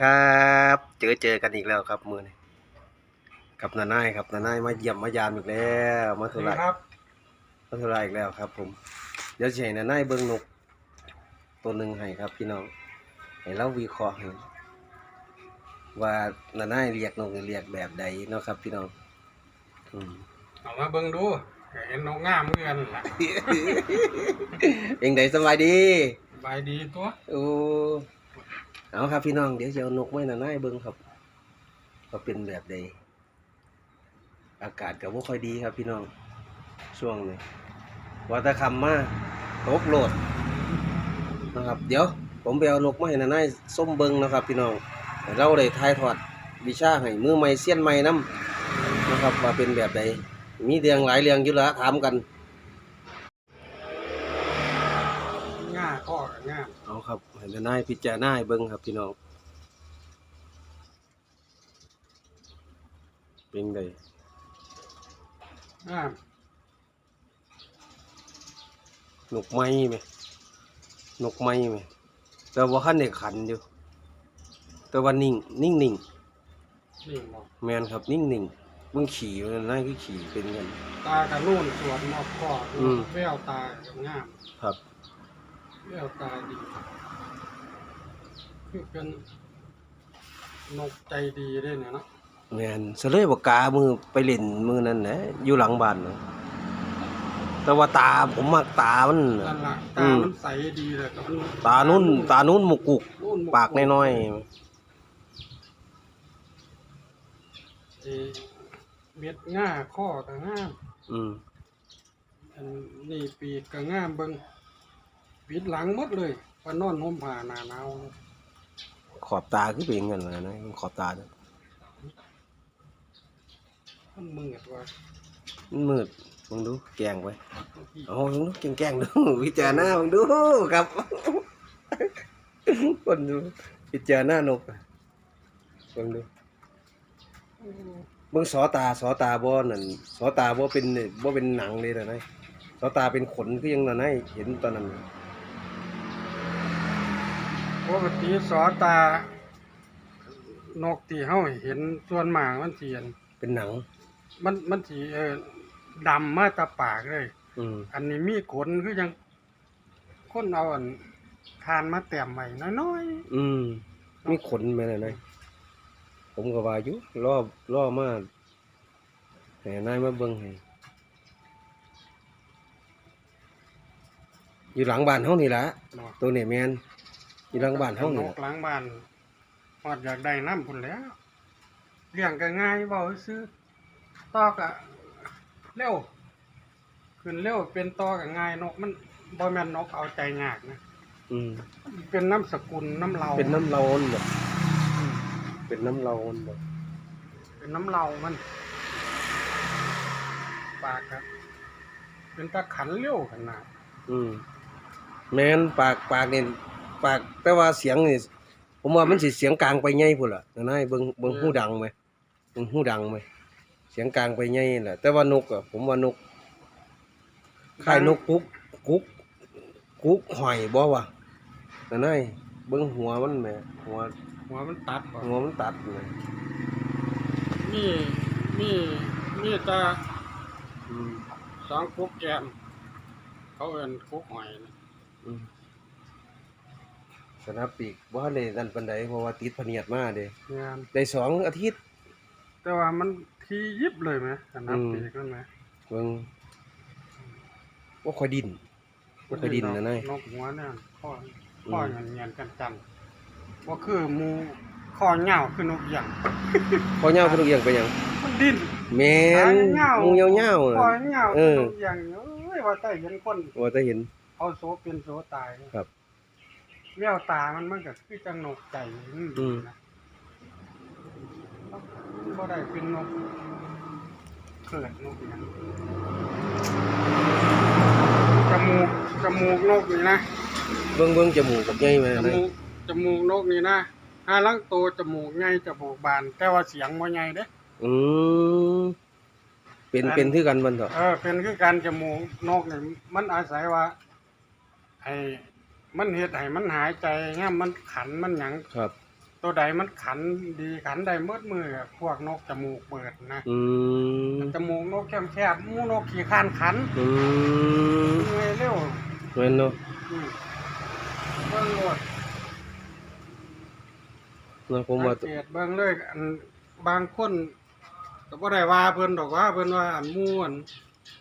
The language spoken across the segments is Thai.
ครับ เจอเจอกันอีกแล้วครับมือนี้กับนานายครับนานายมาเยี่ยมมายามอีกแล้วมาธุระครับมาธุระอีกแล้วครับ ผมเดี๋ยวจะให้นานายเบิ้งนก ตัวหนึ่งให้ครับ พี่น้องให้เราวิเคราะห์ให้ว่านานายเรียกนกนี่เรียกแบบใดเนาะครับ พี่น้องอืมเอามาเบิ่งดูก็เห็นนกงามเหมือนกันล่ะเองใดสบายดีสบายดีตัวโอ้ เอาครับพี่น้องเดี๋ยวจะเอานกไว้หน้านาเบิ้งครับว่าเป็นแบบใดอากาศก็บ่ค่อยดีครับพี่น้องช่วงนี้ว่าแตะคำมาตกโหลดนะครับ เดี๋ยวผมไปเอานกไมาให้านาส้มเบิ้งนะครับ พี่น้องเราได้ทายทอดวิชาให้มือใหม่เสี้ยนใหม่นํนะครับว่าเป็นแบบใดมีเรื่องหลายเรื่องอยู่แล้วถามกัน ครับให้นานายพิจารณาให้เบิงครับพี่น้องเป็นไดงามนกไม้ไหมนกไม้ไหมแต่ว่าขั้นในขันอยู่แต่ว่านิ่งนิ่งนิ่งนี่หมอกแมนครับนิ่งนิ่งเบิ่งขี่มันน่าคือขี่เป็นกัน ตากระนุ่นสวนนอกข้อออืม แววตาก็งามครับ แววตาดี คือเป็นนกใจดีด้วยเนี่ยเนาะแมนเสลยบอกกามือไปเล่นมือนั่นนะอยู่หลังบ้านนะแต่ว่าตาผมมักตามันน่ะนั่นละอืตามมันใสดีเลยกับมันตานุ่น ตานุ่นหมุกกุก นุ่นหมปากน้อยเอ่อเม็ดง่าข้อก็งาม ๆอืมอันนี้ปีกก็งามเบิงปิดหลังหมดเลยปานอนห่มผ้าหนาหนาว ขอบตาคือเป็นกันเลยนะขอบตาเนี่ยมันมืดว่ามันมืดมึงดูแกงไว้โอ้มึงดูแกงแกงๆดูวิจารณ์หน้ามึงดูครับ คนดูวิจารณ์หน้านกมึงดูมึงสอตาสอตาบ่นั่นสอตาบ่เป็นบ่เป็นหนังเลยนะนายสอตาเป็นขนคือยังนั่นนายเห็นตอนนั้น ปกติสอตา นกที่เฮาเห็นส่วนมากมันสิอันเป็นหนัง มันมันสิเออดำมาแตาปากเลย อืมอันนี้มีขนคือยังคนเอาอันทานมาแต้มไว้น้อยอืมมีขนไหมนะนายผมก็ว่าอยู่รอบรอบมาให้นายมาเบิ่งให้อยู่หลังบ้านเฮานี่ล่ะๆเนาะตัวนี้แมน อยู่หลังบ้านเฮานี่นล่ะกหลังบ้านฮอดอยากได้น้ำพุ่นแหล้วเลี้ยงก็ง่ายเว้าซื้อตอก็เร็วขึ้นเร็วเป็นตอก็ง่ายนกมันบ่แม่นนกเอาใจยากนะอืมเป็นน้ำสกุลน้ำเราเป็นน้ำเล้นบ่อืมเป็นน้ำเล้นบ่เป็นน้ำเรามันปากครับ เป็นตะขันเลี้ยวขนาด อืมแม่นปากปากนี่ ปากแต่ว่าเสียงนี่ผมว่ามันสิเสียงกลางไปใหญ่พุ่นล่ะนะนายเบิ่งเบิ่งหูดังไหมเบิ่งหูดังไหมเสียงกลางไปใหญ่แหละแต่ว่านกอะผมว่านกคล้ายนกกุ๊กกุ๊กกุ๊กหอยบ่วะนะนายเบิ่งหัวมันแหมหัวหัวมันตัดบ่หัวมันตัดเลยนี่นี่นี่ตาอืมสองกุ๊กแกมเขาเอิ้นกุ๊กหอยนะอืม สนับปีกบ่ทันได้นั่นปานใดเพราะว่าติดพะเนียดมาเด้งานได้สองอาทิตย์ แต่ว่ามันทียิบเลยไหมขนาดอืมปีกนั่นไหมเบิ่งบ่ค่อยดินบ่ค่อยดินนะนายนกหัวเนี่ยข้ออืมข้อเงียนเงียนกันจันว่าคือหมูข้อเหงาคือนกอย่างพอยาวคือลูกเอียงไปหยังมันดิ้นแม่นเหงางูยาวๆข้อน่ะเหงาเอคืออนกอย่างเอ้ยว่าแต่เห็นคนว่าแต่เห็นเอาโซเป็นโซตายครับ แววตามันมันก็คือจังนกใจอืมอืม นะบ่ได้เป็นนกเกิดนกอย่างจมูกจมูกนกนี่นะ เบิ่งเบิ่งจมูกกับใหญ่แม่จนายมูกจมูกนกนี่นะห้าลังโตจมูกใหญ่จมูกบาน แต่ว่าเสียงบ่ใหญ่เด้ อืมเป็นอันเป็นคือกันมันเถอะเออเป็นคือการจมูกนกนี่มันอาศัยว่าไอ้ มันเฮ็ดให้มันหายใจง่ามมันขันมันหยังครับ ตัวใดมันขันดีขันได้เมื่อมืออะพวกนกจมูกเปิดนะอืมจมูกนกแคบแคบๆหมูนกขี่คานขันอืมเงยเร็วแม่นเนาะอืมเบิ่งโลดเนาะผมว่าสังเกตเบิ่งเลยอันบางคนก็บ่ได้ว่าเพิ่นดอกว่าเพิ่นว่าอันหมูอัน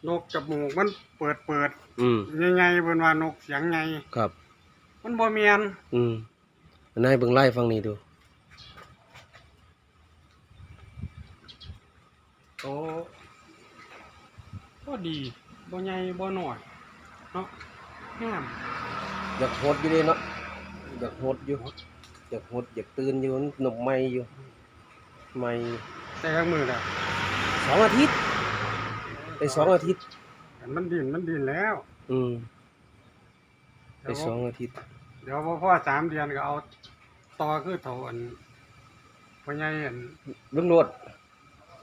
นกจมูกมันเปิดเปิดอืม ใหญ่ๆเพิ่นว่านกเสียงใหญ่ ครับ มันบ่แม่นอืมนายเบิ่งไล่ฟังนี่ดูโตก็ดีบ่ใหญ่บ่น้อยเนาะงามอยากโหดอยู่เด้เนาะอยากโหดอยู่อยากโหดอยากตื่นอยู่หนบไม่อยู่ไม่แต่ละมื้อน่ะสองอาทิตย์ไปสองอาทิตย์ มันดินมันดินแล้ว อืม ไปเดี๋ยวสองอาทิตย์ เดี๋ยวบ่พอสามเดือนก็เอาต่อคือเท่าอันพ่อใหญ่อันลุงโหลด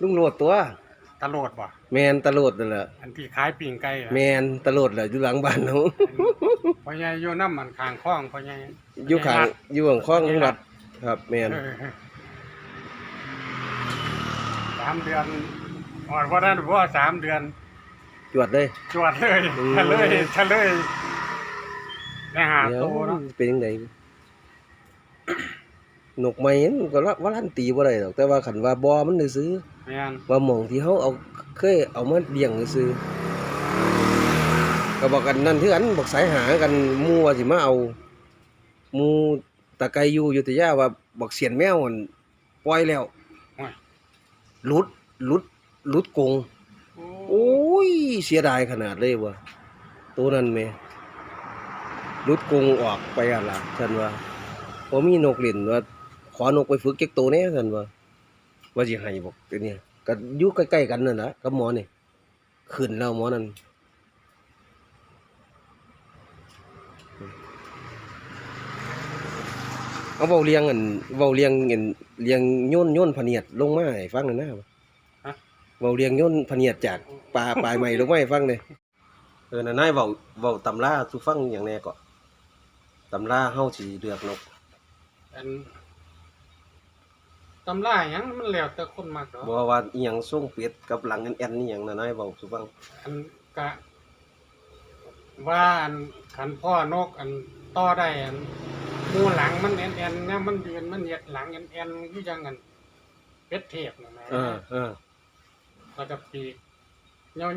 ลุงโหลดตัว ตะโลดบ่แมนตะโลดนั่นแหละอันที่ขายปิ้งไก่อะแมนตะโลดแหละอยู่หลังบ้านเขาพ่อใหญ่อยู่น้ำมันข้างคลองพ่อใหญ่อยู่ข้างอยู่ข้างคลองของวัดครับแมนเออสามเดือนอ่อนว่านั้นว่าสามเดือนจวดเลย จวดเลยอืม ทะเลยทะเลย ได้หาเดี๋ยวโตเนาะเป็นยังไงนกไม้มันก็ว่าลั่นตีบ่ได้ดอกแต่ว่าขันว่าบ่มันได้ซื้อแม่นว่าหมองที่เขาเอาเคยเอามาเลี้ยงซื้อก็บอกกันนั่นคือกันบอกสายหากันหมู่ว่าสิมาเอาหมู่ตะไกอยู่อยุธยาว่าบอกเสียนแมวมันปล่อยแล้วโอ้ยหลุดหลุดหลุดกรงโอ้โอ้ยเสียดายขนาดเลยว่ะตัวนั้นแม่ หลุดกรงออกไปอะล่ะฉันว่าพอมีนกเล่นว่า ขอนกไปฝึกเก็กตัวแหน่ฉันว่า ว่าสิให้บอกตัวเนี้ยก็อยู่ใกล้ๆกันนั่นแหละกับหมอนี่ขึ้นแล้วหมอนั่นเอาเว้าเลี้ยงอันเว้าเลี้ยงอันเลี้ยงโยนโยนพะเนียดลงมาให้ฟังหน่อยนะเว้าเลี้ยงโยนพะเนียดจากปลาปลายใหม่ลงมาให้ฟังเลยเออน่ะนายเว้าเว้าตำราสู่ฟังอย่างแน่ก็ ตำราเฮาสิเลือกนกอันตำราหยังมันแล้วแต่คนมักดอกบ่ว่าอีหยังส่งเป็ดกับหลังแอนๆนี่หยังน่ะนายเว้าสู่ฟังอันกะ ว่าอันขันพ่อนกอันต่อได้อันหมูหลังมันแอนแอนๆเนี่ยมันยืนมันเหยียดหลังแอนแอนๆคือจังกันเป็ดเทพนะแหม่เออเออแล้วก็ปีก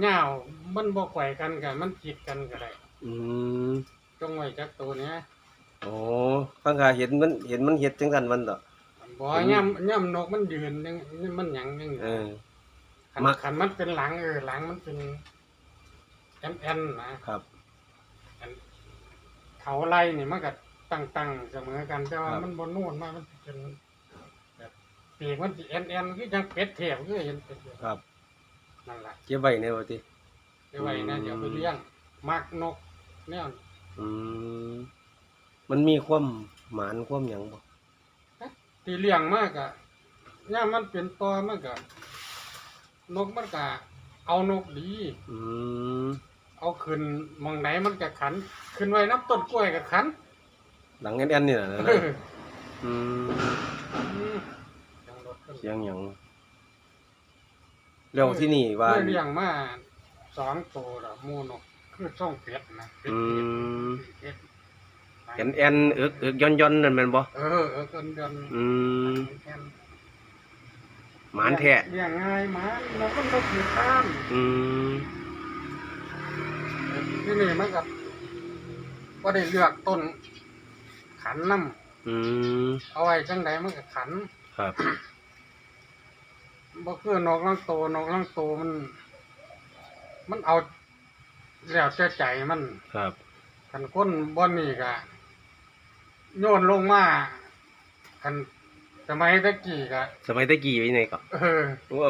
เงาวๆมันบ่ไขว่กันกันมันจิกกันก็ได้ อืม จงไว้จักตัวเนี้ย โอ้ฟังค่ะเห็นมันเห็นมันเฮ็ดจังซั่นมันดอกบ่ย่ำย่ำนกมันยืนจังมันหยังจังเออ ขันมัก ขันมันเป็นหลังเออหลังมันเป็นแอนแอนๆนะครับอันเขาไล่นี่มันก็ตั้งๆเสมอกันแต่ว่าครับ มันบ่นูนมากมันเป็นแบบปีกมันสิแอนแอนๆคือจังเป็ดเทพคือเห็นเป็ดเทพครับนั่นล่ะเก็บไว้แน่ว่าติไปไว้นะอืม เดี๋ยวไปเลี้ยงมักนกแนวอืม มันมีความหมานความหยังบ่ที่เลี้ยงมากอะย่ามมันเป็นตอมากอะนกมันก็เอานกดี อืมเอาขึ้นหมองไหนมันก็ขัน ขึ้นไว้น้ำต้นกล้วยก็ขันหลังแอนๆนี่น่ะนะเอออืมอืมจังรถขึ้นเสียงหยังแล้วที่นี่ว่าเคยเลี้ยงมาสองตัวละหมูนกคือส่งเป็ดนะเป็ดอืม เป็ด แอนๆเอิกเอิกย่อนๆนั่นแม่นบ่เออเออเกินเดือนอืมแค่นหมานแท้เลี้ยงง่ายหมานนกมันก็ขี่ข้ามอืมที่นี่มันกับก็ได้เลือกต้น ขันน้อืมำเอาไว้จังใดมันก็ขันครับบ่คือนกลังโตนกลังโตมัน มันเอาแล้วแต่ใจมันครับคันคนบ่นี่ก็ โยนลงมาคันสมัยตะกี้ก็สมัยตะกี้ไว้ไหนก็เออ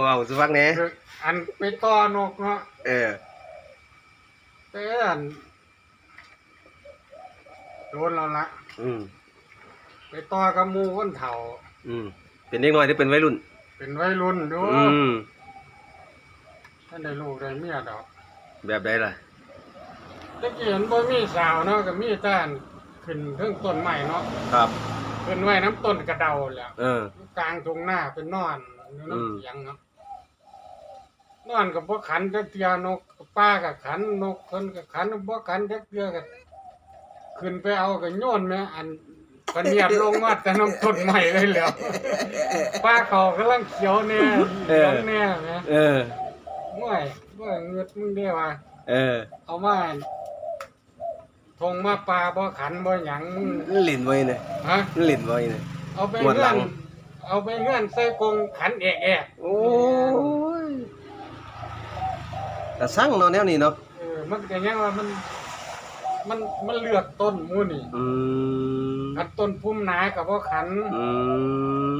ว่าเอาสิฟังแหน่คืออันไปต้อนกเนาะเออแต่อันโดนแล้วละอืมไปต่อกับหมู่คนเฒ่า อืมเป็นเด็กน้อยที่เป็นวัยรุ่น เป็นวัยรุ่นดูอืมท่านได้ลูกได้เมียดอก แบบใดล่ะตะกี้เห็นบ่มีสาวเนาะก็มีแต่ อันขึ้นเทิงต้นไม้เนาะครับไปขึ้นไว้น้ำต้นกระเดาแหล้วเออ กลางตรงหน้าเป็นนอนอยู่อืม น้ำเสียงเนาะนอนกับพวกขันจักเตียนกป้ากับขันนกคนกับขันพวกขันจักเตียกับขึ้นไปเอากับโยนแม่อันปะเนียดลงมาแต่น้ำต้นใหม่เลยแหล้วป้าเขากำลังเขียวแน่เขียวแน่แม่เออง่วยง่วยเงือดมึงได้ว่า เออ เอามา ทงมาปลาบ่ขันบ่หยังมึงมันหลินไว้เนี่ยฮะ มันหลินไว้เนี่ยเอาไปงวดหเงื่ลัอนง เอาไปเงื่อนใส่กรงขันแอะแอะโอ้ยแต่สั่งเนาะแนวนี้เนาะเออมันก็ยังว่ามัน มันมันเลือกต้นหมูนี่อืมขันต้นพุ่มหนากับบ่ขันอืม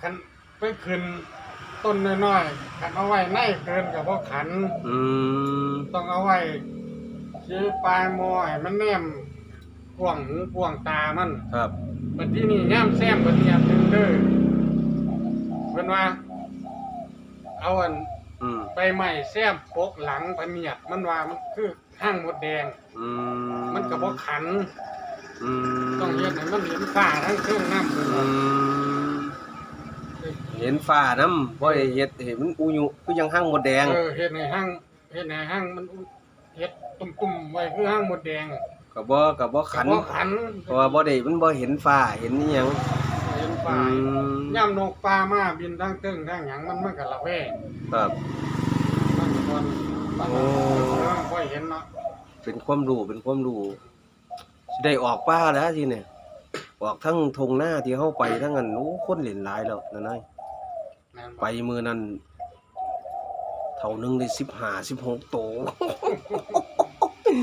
ขันไปขึ้นต้นน้อยๆขันเอาไว้ในเกินกับบ่ขัน อืมต้องเอาไว้ ชี้ปลายมอให้มันแนมกวางหูกวางตามันครับ บัดที่นี่ย่ามแซมบัดเนียถึงเด้อเพิ่นว่า เอาอันอืมใบไม้แซมปกหลังพะเนียดมันว่ามันคือห้างมดแดง อืมมันก็บ่ขัน อืมต้องเฮ็ดให้มันเห็นฟ้าทั้งเครื่องน้ำเพิ่นอืว่ามเห็นฟ้าน้ำบ่ได้เฮ็ดเห็นมันอุยุคือยังห้างหมดแดง เออเฮ็ดให้ห้างเฮ็ดให้ห้างมัน เฮ็ดตุ่มๆไว้คือห้างมดแดงก็บ่ก็บ่ขันก็บ่ขันเพราะว่าบ่ได้มันบ่เห็นฟ้าเห็นอีหยังเห็นฟ้าอืมย่ามนกปลามาบินทั้งเตึงทั้งหยังมันมันก็ละแวงครับ มันก็บ่บางโอ้คนบ่เห็นเนาะเป็นความรู้เป็นความรู้สิได้ออกป่าแล้วทีเนี่ยออกทั้งทงหน้าที่เฮาไปทั้งอันโอ้คนเล่นหลายแล้วนั่นน่ะแม่นบ่ไปมื้อนั้นเท่านึงได้15 16โต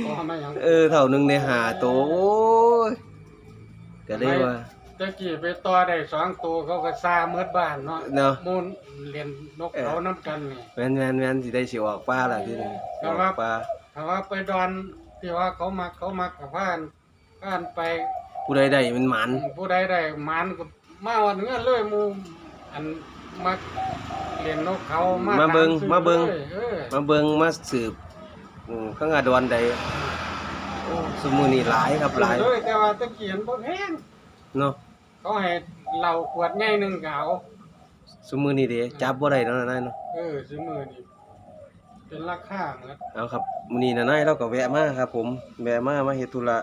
บ่มาหยังเออเท่านึงได้5โตโอ้ยก็เลยว่า ตะกี้ไปต่อได้สองตัวเขาก็ซาเมืดบ้านเนาะเนาะ มูนเรียนนกเขาน้ำกันนี่ แม่นแม่นแม่นสิได้สิออกป่าล่ะทีนี้ครัอบอกป่าถ้าว่าไปดอนที่ว่าเขามาเขามากับผ่านผ่านไปผู้ใดได้มันหมันผู้ใดได้หมันก็มาวันเงี้ยเลยหมูอัน มาเรียนนกเขามามาเบิ่งตซื้อมาเบิ่งลยเออมาเบิ่งมาสืบอืมข้างอาดอนใดโอ้สมือนี่หลายครับหลายเลยแต่ว่าตะกี้มันบ่แพงเนาะเขาให้เหล้าขวดใหญ่หนึงก็เอาสมือนี่เด้จับบ่ได้เนาะนายเนาะเออซื้อมือนี่เป็นราคาเหมือนเอาครับมื้อนี้นะนายเราก็แวะมาครับ ผมแวะมามาเฮ็ดธุระ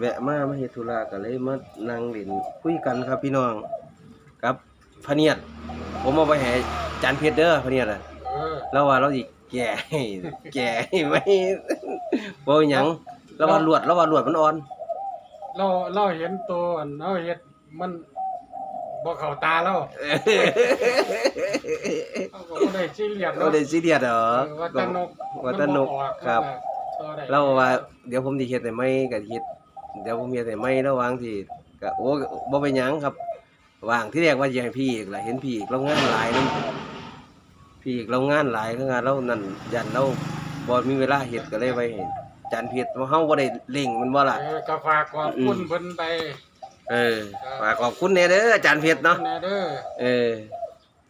แวะมามาเฮ็ดธุระก็เลยมานั่งเล่นคุยกันครับพี่น้องครับพะเนียด ผมเอาไปให้จานเพชรเด้อพะเนียดอะเออแล้วว่าเราสิแก่ให้แก่ให้ไว้บ่หยังแล้วว่าลวดแล้วว่าลวดมันอ่อนเราเราเห็นตัวอันเราเห็นมันบ่เข้าตาเราเราก็บ่ได้ซีเรียสเราเนาะได้ซีเรียสเหรอ เออวัตนกวัตนกมัออกครับ ต่อได้เราว่าเดี๋ยวผมสิเฮ็ดให้ไม่ก็สิเฮ็ดเดี๋ยวผมเฮ็ดให้ไม่ระหว่างที่ก็โอ้บ่เป็นหยังครับ ว่างที่แรกว่าสิให้พี่อีกล่ะเห็นพี่อีกเรางานหลายนํพี่อีกเรางานหลายคืองานเรานั่นยันเราบ่มีเวลาเฮ็ดก็เลยไปให้จานเพชรว่าเฮาบ่ได้เร่งมันบ่ล่ะเออก็ฝากขอบคุณเพิ่นไป เออฝากขอบคุณแน่เด้ออาจารย์เพชรเนาะแน่เด้อเออ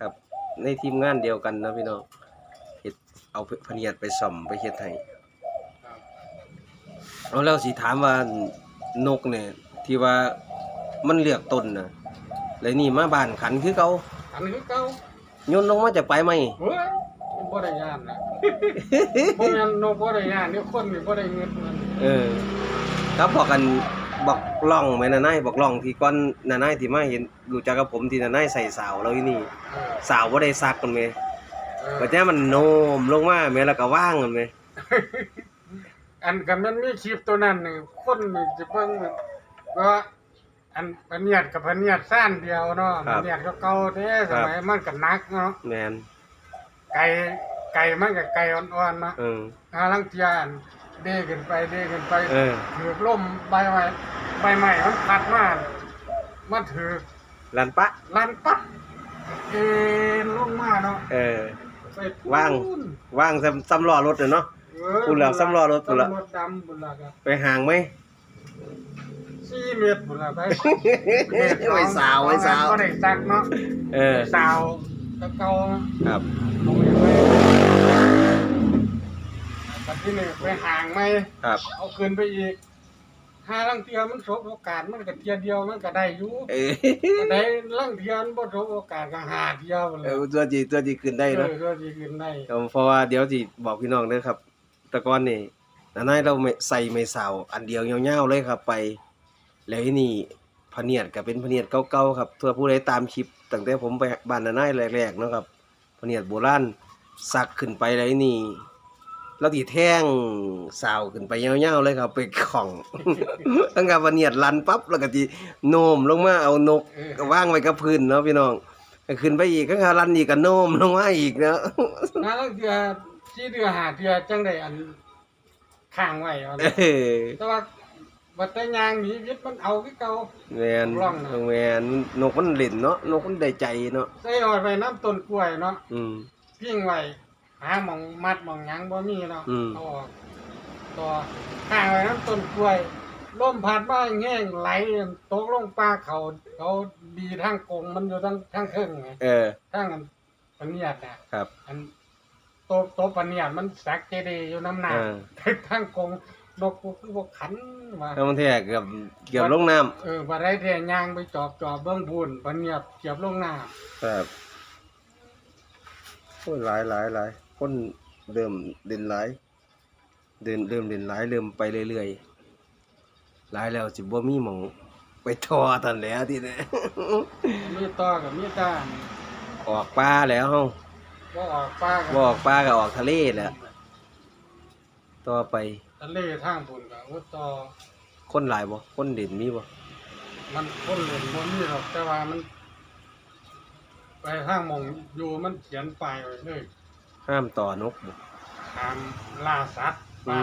ครับในทีมงานเดียวกันนะพี่น้องเฮ็ดเอาพะเนียดไปซ่อมไปเฮ็ดให้ครับเอาแล้วสิถามว่านกเนี่ยที่ว่ามันเลือกต้นน่ะ แล้วนี่มาบ้านขันคือเก่าอันคือเก่าโยนลงมาจากปลายไม้เฮ้ยมันบ่ได้ย่านนะบ่แม่นนกบ่ได้ย่านเดี๋ยวคนนี่บ่ได้เงินมันเออครับบอกกันบอกล่องไหมนานายบอกล่องที่ก่อนนานายที่มาเห็นรู้จักกับผมที่นานายใส่สาวเราอยู่นี่เออสาวบ่ได้ซักกันแม่เออบัดนี้มันโนมลงมาแม่แล้วก็ว่างกันแม่อันกันมันมีคลิปตัวนั้นนี่คนนี่สิเบิ่งว่า อันพะเนียดกับพะเนียดซ่านเดียวเนาะพะเนียดก็เก่าแท้สมัยมันก็หนักเนาะแม่นไก่ไก่มันก็ไก่อ่อนๆเนาะเออ หาลังเทียนเด้ขึ้นไปเด้ขึ้นไปเออ ถือล่มใบไม้ใบไม้มันพัดมามันถือลันปะ ลันปัดเอ็นลงมาเนาะเออ ไปพูนว่าง ว่างซ้ำซ้ำล้อรถน่ะเนาะ เออพูนแล้วซ้ำล้อรถพูนละซ้ำรถดำบุญละครับไปห่างไหม สี่เมตรบุญละไปไว้สาวไว้สาว ก็ได้ซักเนาะเออ สาวตะเกาครับเอาไปไว้ปัจจุบันไปห่างไหม ครับเอาคืนไปอีกหาลังเทียมันสบโอกาสมันก็เทียเดียวมันก็ได้อยู่เออก็ได้ลังเทียมันบ่สบโอกาสก็หาเดียวเลเอยอตัวจีตัวจีขึ้นได้เนาะเออก็สิขึ้นได้ครับเพราะว่าเดี๋ยวสิบอกพี่น้องเด้อครับ แต่ก่อนนี่น้านายเราไม่ใส่ไม่สาว อันเดียวยาวๆเลยครับ ไป แล้วที่นี่พะเนียดก็เป็นพะเนียดเก่าๆครับเพื่อผู้ใดตามคลิปตั้งแต่ผมไปบ้านน้านายแรกๆเนาะครับพะเนียดโบราณสักขึ้นไปแล้วที่นี่แล้วที่แท่งสาวขึ้นไปยาวๆเลยครับไปของ ตั้งแต่พะเนียดลันปั๊บแล้วก็สิโน้มลงมาเอานกเออก็วางไว้กับพื้นเนาะพี่น้องก็ขึ้นไปอีกก็รันอีกก็โน้มลงมาอีกเนาะหาลังเทียที่เดือหาเทียจังได้อันข้างไว้เอาเอนะอแต่ว่า บัดแต่ยางหนีวิทย์มันเอาคือเก่า แมนร่องนะแมนนกมันเล่นเนาะนกมันได้ใจเนาะใส่หอยไปน้ำต้นกล้วยเนาะอืม พิ้งไว้หาหมองมัดหมองหยังบ่มีเนาะอืม เอาออกต่อข้างไว้น้ำต้นกล้วยลมพัดมาแห้งไหลตกลงป่าเขาเขาดีทางกงมันอยู่ทางทางครึ่งไงเออทางอันปะเนียดน่ะ ครับอันโตโตปะเนียดมันสักเจดีย์อยู่น้ำหนักเออทางกง นกกูคือบ่ขันว่าถ้ามันแท้เกือบเกือบลงน้ำเออบ่ได้แต่ย่างไปจอบจอบเบิ่งบุญปะเนียดเกียบลงหน้าครับโอ้ยหลายหลายหลายคนเริ่มเด่นหลายเดินเริ่มเด่นหลายเริ่มไปเรื่อยๆหลายแล้วสิบ่มีหม่องไปทอตอนแล้วที่นี่มีต่อกับมีตาออกป่าแล้วเฮา บ่ออกป่าบ่ออกป่าก็ออกทะเลแหละต่อไป ทะเลทางบุญก็อุต่อคนหลายบ่คนเด่นมีบ่มันคนเล่นบ่มีหรอกแต่ว่ามัน ไปทางหมองอยู่มันเขียนป้ายไว้เลยห้ามต่อนกบ่ห้ามล่าสัตว์อืป่า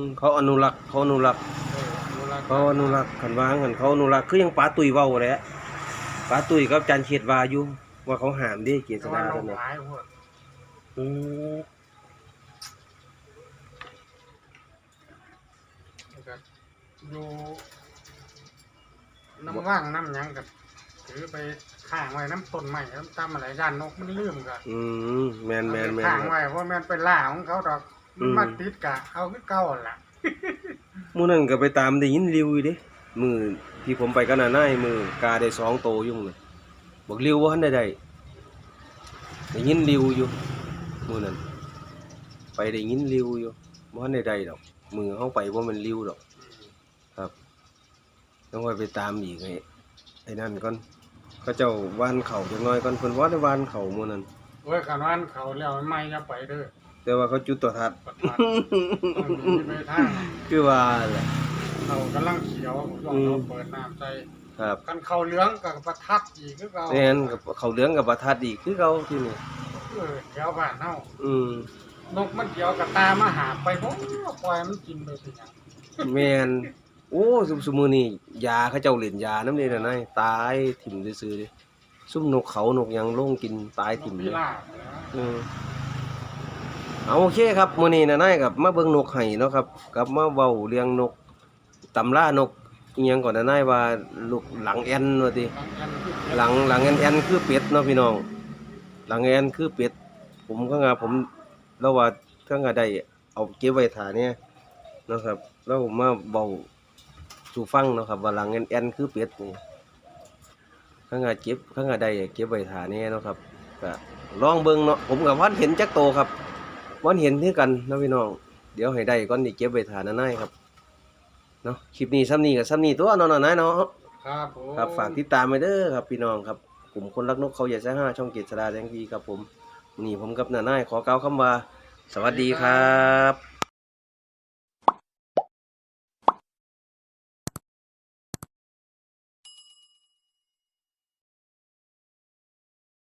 มเขาอนุรักษ์เขาอนุรักษ์เอออนุรักษ์เขาอนุรักษ์กันวางกันเขาอนุรักษ์คือยังปลาตุยเว้าแหละปลาตุยกับจันเขียดว่าอยู่ว่าเขาห้ามเด้เกียรแต่ติว่าดาเราซั่นน่ะหลายพวกอืม แล้วก็ อยู่น้ำว่างน้ำหยังกับถือไปข้างไว้น้ำต้นใหม่น้ำตามอะไรด้านนกมันลืมก็อืมแม่นแม่นแม่นข้างไว้เพราะแม่นเป็นล่าของเขาดอกอืมมันติดกะเอาคือเก่าหั่นล่ะ มื้อนั้นก็ไปตามได้ยินริวอยู่เด้มื้อที่ผมไปกันน่ะนายมื้อกาได้สองโตอยู่มื้อนั้นบอกริวบ่ทันได้ได้ได้ยินริวอยู่มื้อนั้นไปได้ยินริวอยู่บ่ทันได้ได้ดอกมือเฮาไปบ่แม่นริวดอกครับ ต้องไปไปตามอีกไอ้ไอ้นั่นก่อนเขาเจ้าว่านเขาจักหน่อยก่อนเพิ่นว่าได้ว่านเขามื้อนั้นโอ้ยขันวันเขาแล้วไม่จะไปเด้อแต่ว่าเขาจุดตัวทัดประทัดมันมีไปทางคือว่าแหละเขากำลังเขียวลองอืมเราเปิดน้ำใจครับกันเขาเหลืองกับประทัดอีกคือเราแม่นกับเขาเหลืองกับประทัดอีกคือเขาที่นี่เออแถวบ้านเฮาอืมนกมันเขียวกับตามาหาไปบ่ปล่อยมันกินไปเป็นหยังแม่น โอ้ซุมซุมือนี้ยาเขาเจ้าเล่นยญยาน้ำนี่น่ะนายตายถิ่มซื่อๆด้ซุ่มนกเขานกยังโล่งกินตายถิ่มเลยราบอืมเอาโอเคครับมือนี้นะนายกับมาเบิ่งนกไห้เนาะครับกับมาเว้าเรื่องนกตำรานกอียังก่อนนะนายว่าลูกหลังแอนว่าติหลังหลังแอนแอนคือเป็ดเนาะพี่น้อง หลังแอนคือเป็ด ผมก็งาผมแล้วว่าเท่างาได้เอาเก็บไว้ถาเนี่ยนะครับแล้วผมมาเบา สู่ฟังเนาะครับว่าหลังแอนแอนคือเป็ดนี่ข้างาเก็บข้างาได้เก็บไว้ถาเนี่ยเนาะครับก็ลองเบิ่งเนาะผมกับวันเห็นจักโตครับวันเห็นคือกันเนาะพี่น้อง เดี๋ยวให้ได้ก่อนนี่เก็บไว้ถานะนายครับเนาะคลิปนี้ซ้ำนี้กับซ้ำนี้ตัวเนาะเนาะนายเนาะครับผมครับฝากติดตามไปเด้อครับพี่น้องครับกลุ่มคนรักนกเขาใหญ่ใช้ห้าช่องเกตสราแดงดีครับผมวันนี่ผมกับน้านายขอกล่าวคำว่า สวัสดีครับ